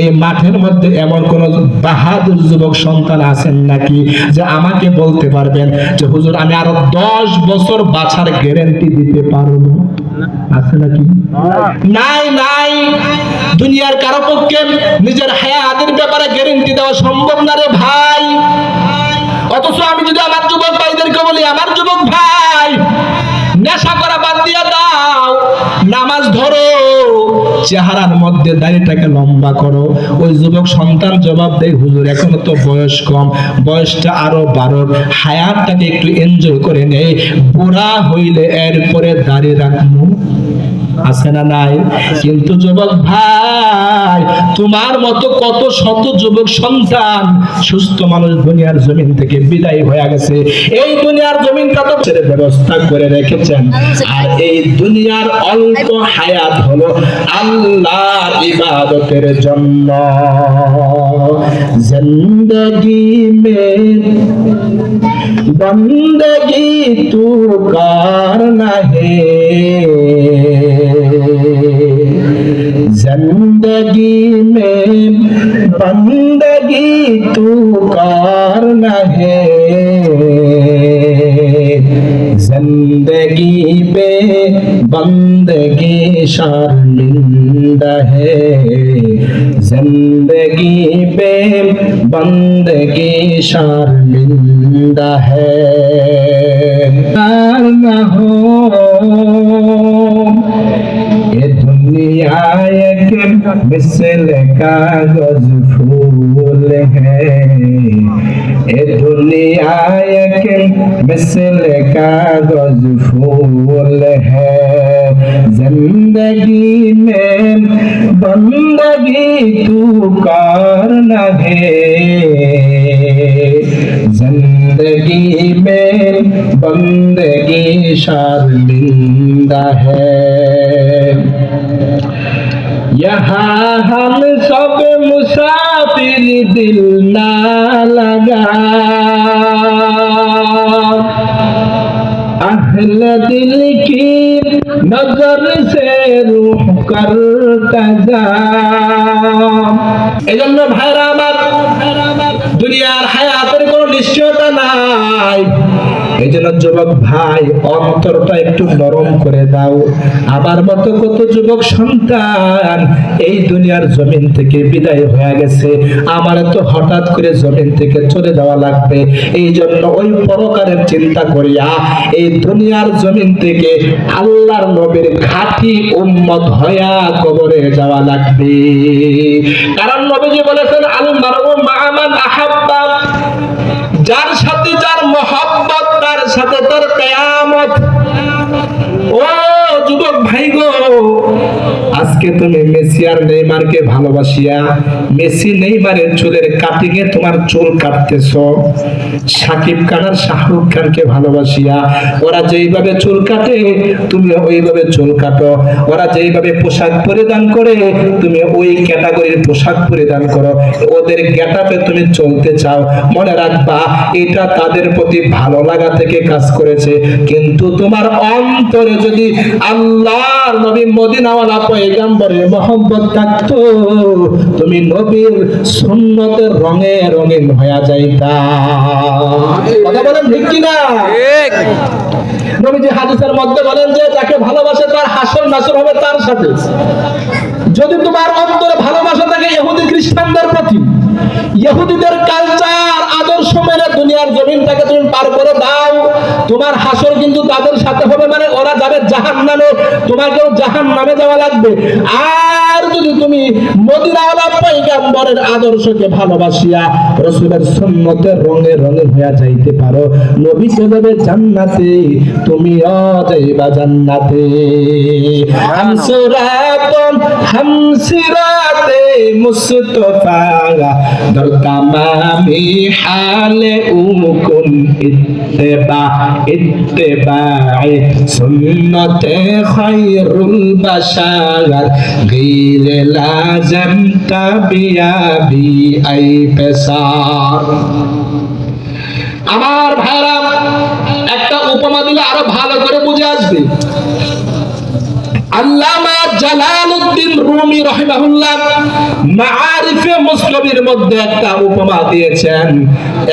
এই মাঠের মধ্যে এমন কোন বাহাদুর যুবক সন্তান আছেন নাকি যে আমাকে বলতে পারবেন যে, হুজুর, আমি আরও দশ বছর বাছার গ্যারেন্টি দিতে পারব আছে নাকি? নাই নাই। দুনিয়ার কারও পক্ষে নিজের হায়াতের ব্যাপারে গ্যারেন্টি দেওয়া সম্ভব না রে ভাই। অথচ আমি যদি আমার যুবক ভাইদেরকে বলি, আমার যুবক ভাই, নেশা করা বাদ দিয়ে দাও, নামাজ ধরো। চেহারার মধ্যে দাড়িটাকে লম্বা করো। ওই যুবক সন্তান জবাব দেয়, হুজুর, এখন তো বয়স কম। বয়সটা আরও বারো হায়াতটাকে একটু এনজয় করে নেই বুড়া হইলে এরপরে দাড়ি রাখব আছে না নাই? কিন্তু যুবক ভাই, তোমার মতো কত শত যুবক সন্তান সুস্থ মানুষ দুনিয়ার জমিন থেকে বিদায় হয়ে গেছে। এই দুনিয়ার জমিনটা তো ছেড়ে ব্যবস্থা করে রেখেছেন। আর এই দুনিয়ার অল্প হায়াত হলো আল্লাহ ইবাদতের জন্য। জিন্দগি মে বন্দগি তো কার না হে تو کار نہ ہے زندگی پہ بندگی شرمندہ ہے۔ زندگی پہ بندگی شرمندہ ہے۔ کار نہ ہو۔ ایک مثل گز پھول ہے اے دنیا کے مثل کاغذ پھول ہے۔ زندگی میں بندگی تو کار نہ ہے زندگی میں بندگی شرمندہ ہے۔ यहाँ हम सब मुसाफिर दिल ना लगा अहल दिल की नजर से रूह करता जा এই জন্য ভাইরা আমার দুনিয়ার হায়াতের কোনো নিশ্চয়তা নাই যুবক ভাই, অন্তরটা একটু নরম করে দাও। আমার কত যুবক সন্তান এই দুনিয়ার জমিন থেকে বিদায় হয়ে গেছে। আমার তো হঠাৎ করে জমিন থেকে চলে যাওয়া লাগবে। এই জন্য ওই পরকারের চিন্তা করিয়া এই দুনিয়ার জমিন থেকে আল্লাহর নবীর খাঁটি উম্মত হইয়া কবরে যাওয়া লাগবে। কারণ নবীজি বলেছেন, আল মারু মামান আহাব্বা। যার সাথে যার তার সাথে তোর কেয়ামত। ও আজকে তুমি মেসি আর নেইমারকে ভালোবাসিয়া মেসি নেইমারের চুলের কাটিংয়ে তোমার চুল কাটতেছ। সাকিব খান আর শাহরুখ খানকে ভালোবাসিয়া। ওরা যেইভাবে চুল কাটে তুমি ওইভাবে চুল কাটো। ওরা যেইভাবে পোশাক পরিধান করে তুমি ওই ক্যাটাগরির পোশাক পরিধান করো। ওদের গেটাপে তুমি চলতে চাও। মনে রাখবা, এটা তাদের প্রতি ভালো লাগা থেকে কাজ করেছে। কিন্তু তোমার অন্তরে যদি আল্লাহর নবী মদিনাওয়ালা পয়গাম্বরের মোহাম্মত থাকতো। তুমি নবীর সুন্নতের রঙে রঙিন হয়ে যাইতা। কথা বলেন ঠিক কিনা? নবীজি হাদিসের মধ্যে বলেন যে যাকে ভালোবাসে তার হাসর নাসর হবে তার সাথে। যদি তোমার অন্তরে ভালোবাসা থাকে ইহুদি খ্রিস্টানদের প্রতি ইহুদিদের কালচার আদর্শ মেনে দুনিয়ার জমিনটাকে তুমি পার করে দাও। তোমার হাসর কিন্তু তাদের সাথে হবে মানে ওরা যাবে জাহান নামে তোমাকেও জাহান নামে যাওয়া লাগবে। আর যদি তুমি মদিনাওয়ালা পৈগাম্বরের আদর্শকে ভালোবাসিয়া রসুলের রঙে রঙে হইয়া যাইতে পারো, নবী চলবে জান্নাতে জান্নাতে। হামসুরাতন হামসিরাতে দরকামামি হালে ইত্তেবা। اتباع اتباع سنت خیر البشر غیر لازم تبیابی ای پسار আমার ভাইরা একটা উপমা দিলে আরো ভালো করে বুঝে আসবে আল্লামা জালালউদ্দিন রুমি রাহিমাহুল্লাহ মাআরিফে মুসলিমের মধ্যে একটা উপমা দিয়েছেন।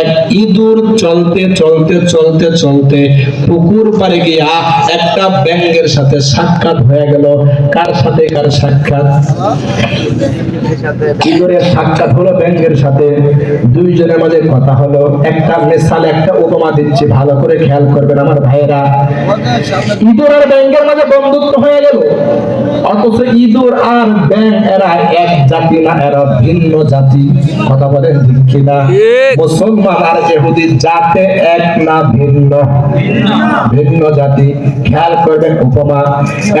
এক ইঁদুর চলতে চলতে চলতে চলতে গিয়া একটা সাথে সাক্ষাৎ হয়ে কার সাথে কার সাক্ষাৎ? ইঁদুরের সাক্ষাৎ হলো সাথে? দুইজনের মাঝে কথা হলো। একটা মেসাল একটা উপমা দিচ্ছি। ভালো করে খেয়াল করবেন আমার ভাইয়েরা। ইঁদুর আর ব্যাঙের মাঝে বন্ধুত্ব হয়ে গেল। অথচ ইঁদুর আর ব্যাঙ এরা এক জাতি না এরা ভিন্ন জাতি। কথা বলেন ঠিক কিনা? মুসলমান আর ইহুদি জাতে এক না ভিন্ন? ভিন্ন জাতি। খেয়াল করবেন উপমা।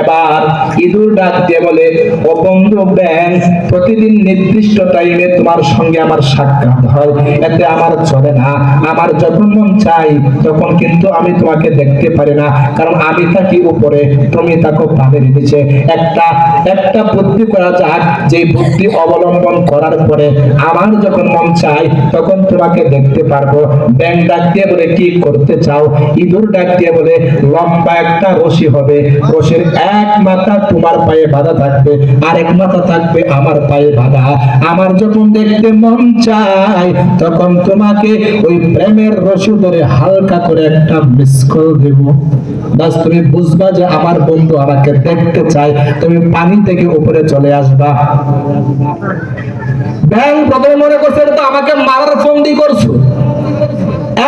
এবার ইঁদুর ডাক দিয়ে বলে ও বন্ধু ব্যাং প্রতিদিন নির্দিষ্ট টাইমে তোমার সঙ্গে আমার সাক্ষাৎ হয়। এতে আমার চলে না। আমার যখন মন চাই তখন কিন্তু আমি তোমাকে দেখতে পারি না। কারণ আমি থাকি উপরে তুমি থাকো পানির নিচে একটা একটা বুদ্ধি করা যাক, যে বুদ্ধি অবলম্বন করার পরে আমার যখন মন চাই তখন তোমাকে দেখতে পারব। ব্যাং ডাক দিয়ে বলে, কি করতে চাও? ইঁদুর ডাক দিয়ে বলে, লম্বা একটা রশি হবে। রশির এক মাথা তোমার পায়ে বাঁধা থাকবে, আরেক মাথা থাকবে আমার পায়ে বাঁধা। আমার যখন দেখতে মন চাই তখন তোমাকে ওই প্রেমের রশি ধরে হালকা করে একটা মিস কল দেব। বাস তুমি বুঝবা যে আমার বন্ধু আমাকে দেখতে চায় তুমি পানি থেকে উপরে চলে আসবা। ব্যাংক প্রথমে মনে করছে তো আমাকে মারার ফন্দি করছ।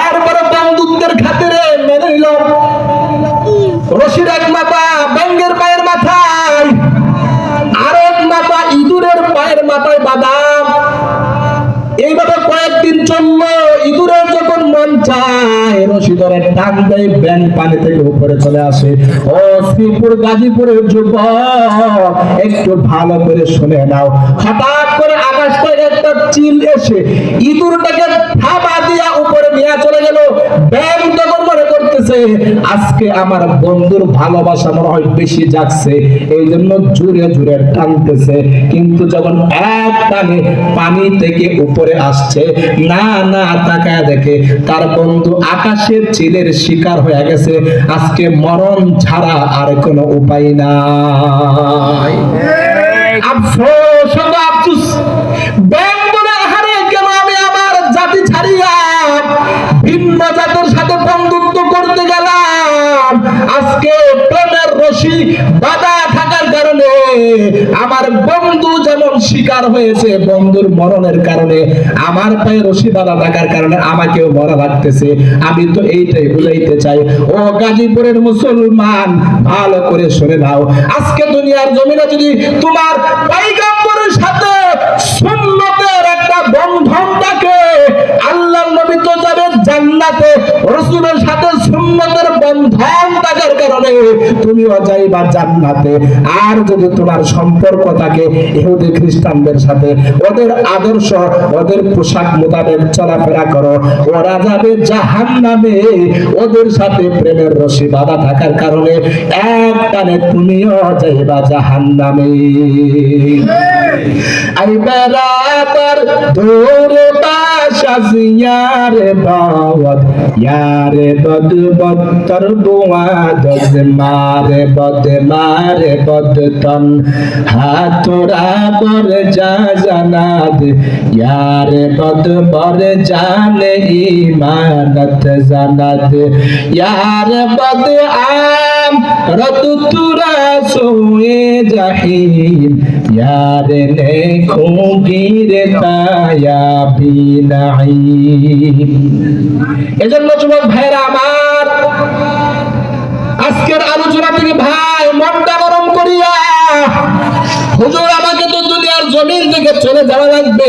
এরপরে বন্ধুত্বের খাতিরে মেনে নিল। রশির এক মাথা ব্যাঙ্গের পায়ের মাথায়। আর এক মাথা, ইঁদুরের পায়ের মাথায় বাদাম। এইভাবে কয়েকদিন চলল মন চলে আসে। একটু ভালো করে শুনে নাও। করে একটা চিল এসে ইঁদুরটাকে থাবা দিয়া উপরে নিয়ে চলে গেল। ব্যাংক তখন আজকে আমার বন্ধুর ভালোবাসা মনে হয় বেশি যাচ্ছে এই জন্য জুড়ে জুড়ে টানতেছে। কিন্তু যখন এক টানে পানি থেকে উপরে আসছে না না তাকায় দেখে তার বন্ধু আকাশের চিলের শিকার হয়ে গেছে। আজকে মরণ ছাড়া আর কোনো উপায় নাই। আফসোস আফসোস। আমার বন্ধু যেমন শিকার হয়েছে, বন্ধুর মরণের কারণে, আমার পায়ে রশি বাধা থাকার কারণে আমাকেও মরা লাগতেছে। আমি তো এইটাই বুঝাইতে চাই। ও গাজীপুরের মুসলমান, ভালো করে শুনে নাও। আজকে দুনিয়ার জমিনে যদি তোমার পাইগাম্বরের সাথে সুন্নতের একটা বন্ধন থাকে, আল্লাহর নবী তো যাবে জান্নাতে, রসুলের সাথে সুন্নতের বন্ধন কারণে তুমিও যাইবা জান্নাতে। আর যদি তোমার সম্পর্ক থাকে ইহুদি খ্রিস্টানদের সাথে, ওদের আদর্শ, ওদের পোশাক মোতাবেক চলাফেরা করো। ওরা যাবে জাহান নামে ওদের সাথে প্রেমের রশি বাঁধা থাকার কারণে এক টানে তুমিও যাইবা জাহান নামে আই বেড়াবার দূরে বাসাস ইয়ারে বাওয়াত ইয়ারে বদ বত্তর কাগজ মারে বদ মারে বদতন। হাতুরা বর যা জানাদ ইয়ারে বদ বর জানে ইমানত জানাদ ইয়ারে বদ আম রত তুরা সোয়ে জাহিম, ইয়ারে নে খুগিরে তায়া বিনাই এজন্য যুবক ভাইরা আমার আজকের আলোচনা থেকে ভাই মনটা গরম করিয়া। হুজুর আমাকে থেকে চলে যাওয়া লাগবে।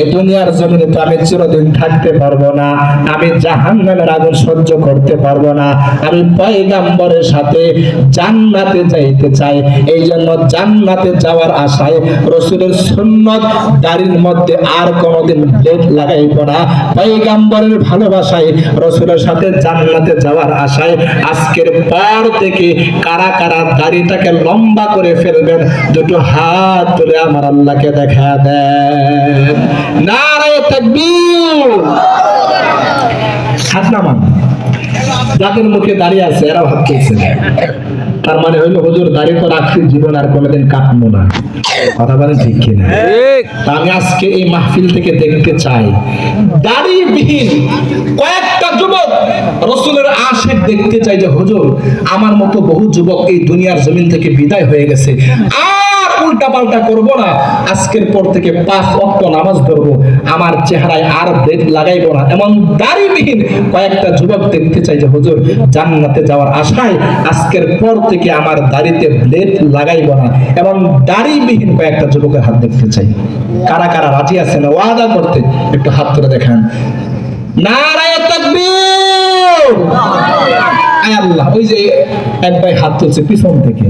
এই দুনিয়ার জমিনে তো আমি চিরদিন থাকতে পারব না, আমি জাহান নামের আগুন সহ্য করতে পারব না। আমি পয়গাম্বরের সাথে জান্নাতে যাইতে চাই। এই জন্য জান্নাতে যাওয়ার আশায় রসুলের সুন্নত দাড়ির মধ্যে আর কোনোদিন ব্লেড লাগাইব না। পয়গাম্বরের ভালোবাসায় রসুলের সাথে জান্নাতে যাওয়ার আশায় আজকের পর থেকে কারা কারা দাড়িটাকে লম্বা করে ফেলবেন, দুটো হাত তুলে আমার আল্লাহকে দেখা দেন নারায় তাকবীর। হাত নামান। যাদের মুখে দাঁড়িয়ে আছে এরা ভাবতেছে তার মানে হইল হুজুর দাড়ি তো রাখছি জীবন আর কোনোদিন কাটবো না। কথা বলেন ঠিক কিনা? আমি আজকে এই মাহফিল থেকে দেখতে চাই দাড়িবিহীন কয়েকটা যুবক রসুলের আশেক দেখতে চাই যে হুজুর আমার মতো বহু যুবক এই দুনিয়ার জমিন থেকে বিদায় হয়ে গেছে। আর উল্টা পাল্টা করব না। আজকের পর থেকে পাঁচ অক্ট নামাজ ধরবো। আমার চেহারায় আর ব্লেড লাগাইবো না। এমন দাড়িবিহীন কয়েকটা যুবক দেখতে চাই যে হুজুর জান্নাতে যাওয়ার আশায় আজকের পর থেকে আমার দাড়িতে ব্লেড লাগাইবো না এবং দাড়িবিহীন কয়েকটা যুবকের হাত দেখতে চাই। কারা কারা রাজি আছে না ওয়াদা করতে একটু হাত তুলে দেখান। আল্লাহ, ওই যে এক ভাই হাত তুলছে পিছন থেকে।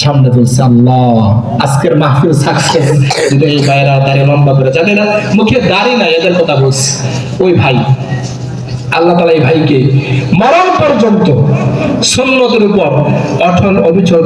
সামনে তুলছে আল্লাহ, আজকের মাহফিল সাকসেস যদি এই ভাইরা দাড়ি লম্বা করে জানে না, মুখে দাড়ি নাই, এদের কথা বলছে। ওই ভাই আল্লাহ তালা এই ভাইকে মরণ পর্যন্ত সন্ন্যতের উপর অঠল অবিচল